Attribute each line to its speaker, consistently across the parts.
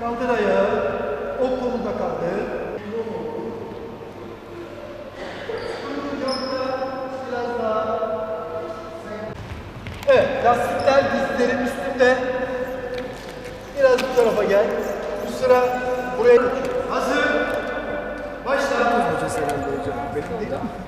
Speaker 1: Kaldır ayağı. O konuda kaldır. Biraz daha. Evet, lastikler dizlerim üstünde. Biraz bu tarafa gel. Bu sıra buraya. Hazır. Başla. Hocası herhalde hocam. Benim değil mi?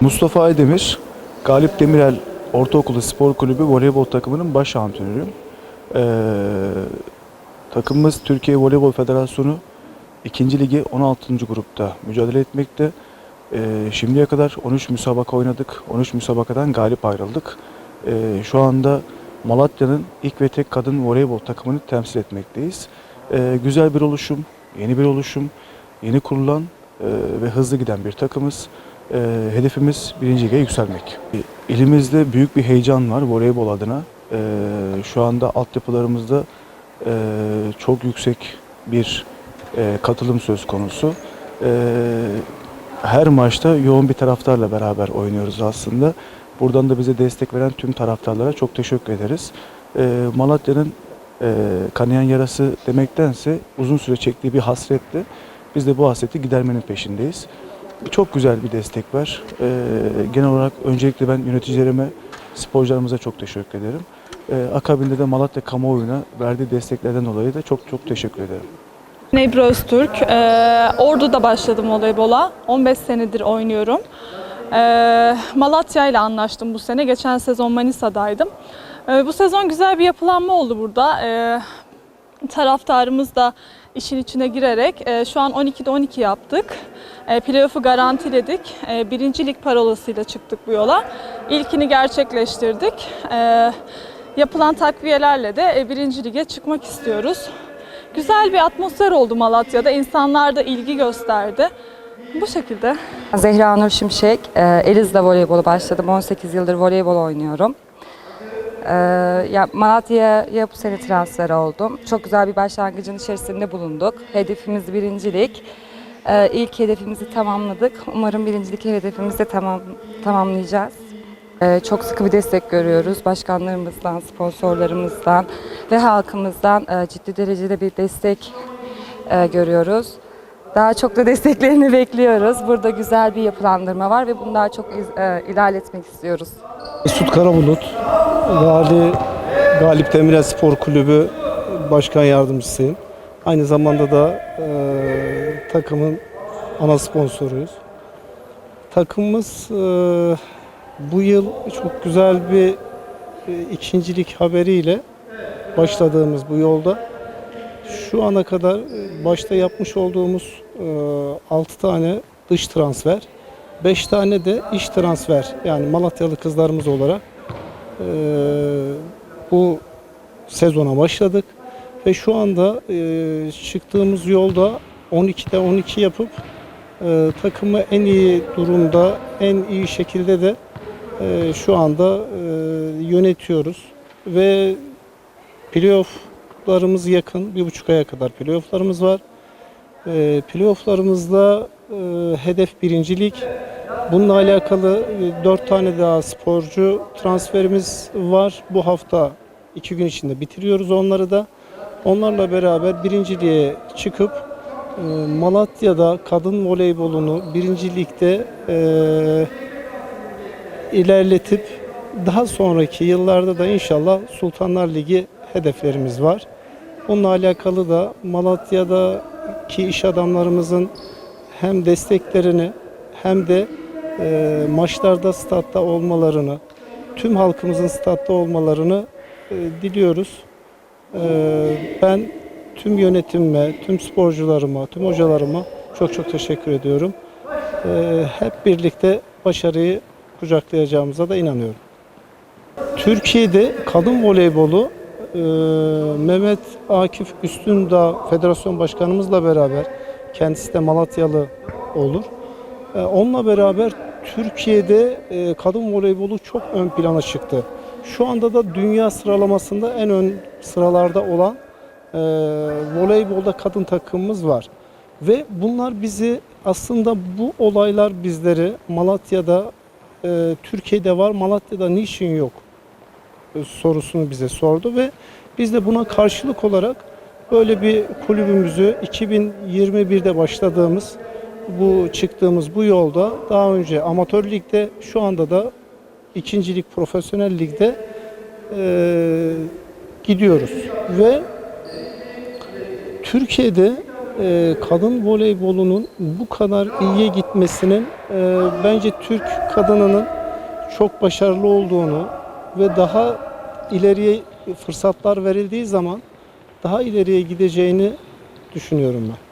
Speaker 2: Mustafa Aydemir, Galip Demirel Ortaokulu Spor Kulübü voleybol takımının baş antrenörüyüm. Ee, takımımız Türkiye Voleybol Federasyonu 2. Ligi 16. grupta mücadele etmekte. Ee, şimdiye kadar 13 müsabaka oynadık. 13 müsabakadan galip ayrıldık. Ee, şu anda Malatya'nın ilk ve tek kadın voleybol takımını temsil etmekteyiz. Ee, güzel bir oluşum, yeni bir oluşum, yeni kurulan ve hızlı giden bir takımız. Ee, hedefimiz birinci lige yükselmek. İlimizde büyük bir heyecan var voleybol adına. Ee, şu anda altyapılarımızda e, çok yüksek bir e, katılım söz konusu. Ee, her maçta yoğun bir taraftarla beraber oynuyoruz aslında. Buradan da bize destek veren tüm taraftarlara çok teşekkür ederiz. Ee, Malatya'nın e, kanayan yarası demektense uzun süre çektiği bir hasretti. Biz de bu hasreti gidermenin peşindeyiz. Çok güzel bir destek var. Ee, genel olarak öncelikle ben yöneticilerime, sporcularımıza çok teşekkür ederim. Ee, akabinde de Malatya kamuoyuna verdiği desteklerden dolayı da çok çok teşekkür ederim.
Speaker 3: Ebru Öztürk. Ee, Ordu'da başladım voleybola. 15 senedir oynuyorum. Ee, Malatya ile anlaştım bu sene. Geçen sezon Manisa'daydım. Ee, bu sezon güzel bir yapılanma oldu burada. Ee, taraftarımız da işin içine girerek e, şu an 12'de 12 yaptık. E, playoff'u garantiledik. E, birincilik parolasıyla çıktık bu yola. İlkini gerçekleştirdik. E, yapılan takviyelerle de e, birinci lige çıkmak istiyoruz. Güzel bir atmosfer oldu Malatya'da. İnsanlar da ilgi gösterdi. Bu şekilde.
Speaker 4: Zehra Nur Şimşek, e, Eliz'le voleybola başladım. 18 yıldır voleybol oynuyorum. E, ya Malatya'ya bu sene transfer oldum. Çok güzel bir başlangıcın içerisinde bulunduk. Hedefimiz birincilik. E, ilk hedefimizi tamamladık. Umarım birincilik hedefimizi de tamam, tamamlayacağız. E, çok sıkı bir destek görüyoruz. Başkanlarımızdan, sponsorlarımızdan ve halkımızdan e, ciddi derecede bir destek e, görüyoruz. Daha çok da desteklerini bekliyoruz. Burada güzel bir yapılandırma var ve bunu daha çok iz- e, ilerletmek istiyoruz.
Speaker 1: Mesut Karabulut, Vali Galip Demirel Spor Kulübü Başkan Yardımcısıyım. Aynı zamanda da e, takımın ana sponsoruyuz. Takımımız e, bu yıl çok güzel bir e, ikincilik haberiyle başladığımız bu yolda şu ana kadar e, başta yapmış olduğumuz e, 6 tane dış transfer, 5 tane de iç transfer yani Malatyalı kızlarımız olarak bu sezona başladık ve şu anda çıktığımız yolda 12'de 12 yapıp takımı en iyi durumda, en iyi şekilde de şu anda yönetiyoruz ve playofflarımız yakın, bir buçuk aya kadar playofflarımız var. E, playofflarımızda hedef birincilik. Bununla alakalı e, dört tane daha sporcu transferimiz var. Bu hafta iki gün içinde bitiriyoruz onları da. Onlarla beraber birinciliğe çıkıp e, Malatya'da kadın voleybolunu birinci ligde e, ilerletip daha sonraki yıllarda da inşallah Sultanlar Ligi hedeflerimiz var. Bununla alakalı da Malatya'daki iş adamlarımızın hem desteklerini hem de e, maçlarda statta olmalarını, tüm halkımızın statta olmalarını e, diliyoruz. E, ben tüm yönetimime, tüm sporcularıma, tüm hocalarıma çok çok teşekkür ediyorum. E, hep birlikte başarıyı kucaklayacağımıza da inanıyorum. Türkiye'de kadın voleybolu e, Mehmet Akif Üstündağ Federasyon Başkanımızla beraber kendisi de Malatyalı olur. E, onunla beraber Türkiye'de e, kadın voleybolu çok ön plana çıktı. Şu anda da dünya sıralamasında en ön sıralarda olan e, voleybolda kadın takımımız var. Ve bunlar bizi aslında bu olaylar bizleri Malatya'da, Türkiye'de var, Malatya'da niçin yok? sorusunu bize sordu ve biz de buna karşılık olarak böyle bir kulübümüzü 2021'de başladığımız bu çıktığımız bu yolda daha önce amatör ligde şu anda da ikincilik profesyonel ligde e, gidiyoruz ve Türkiye'de e, kadın voleybolunun bu kadar iyiye gitmesinin e, bence Türk kadınının çok başarılı olduğunu ve daha ileriye fırsatlar verildiği zaman daha ileriye gideceğini düşünüyorum ben.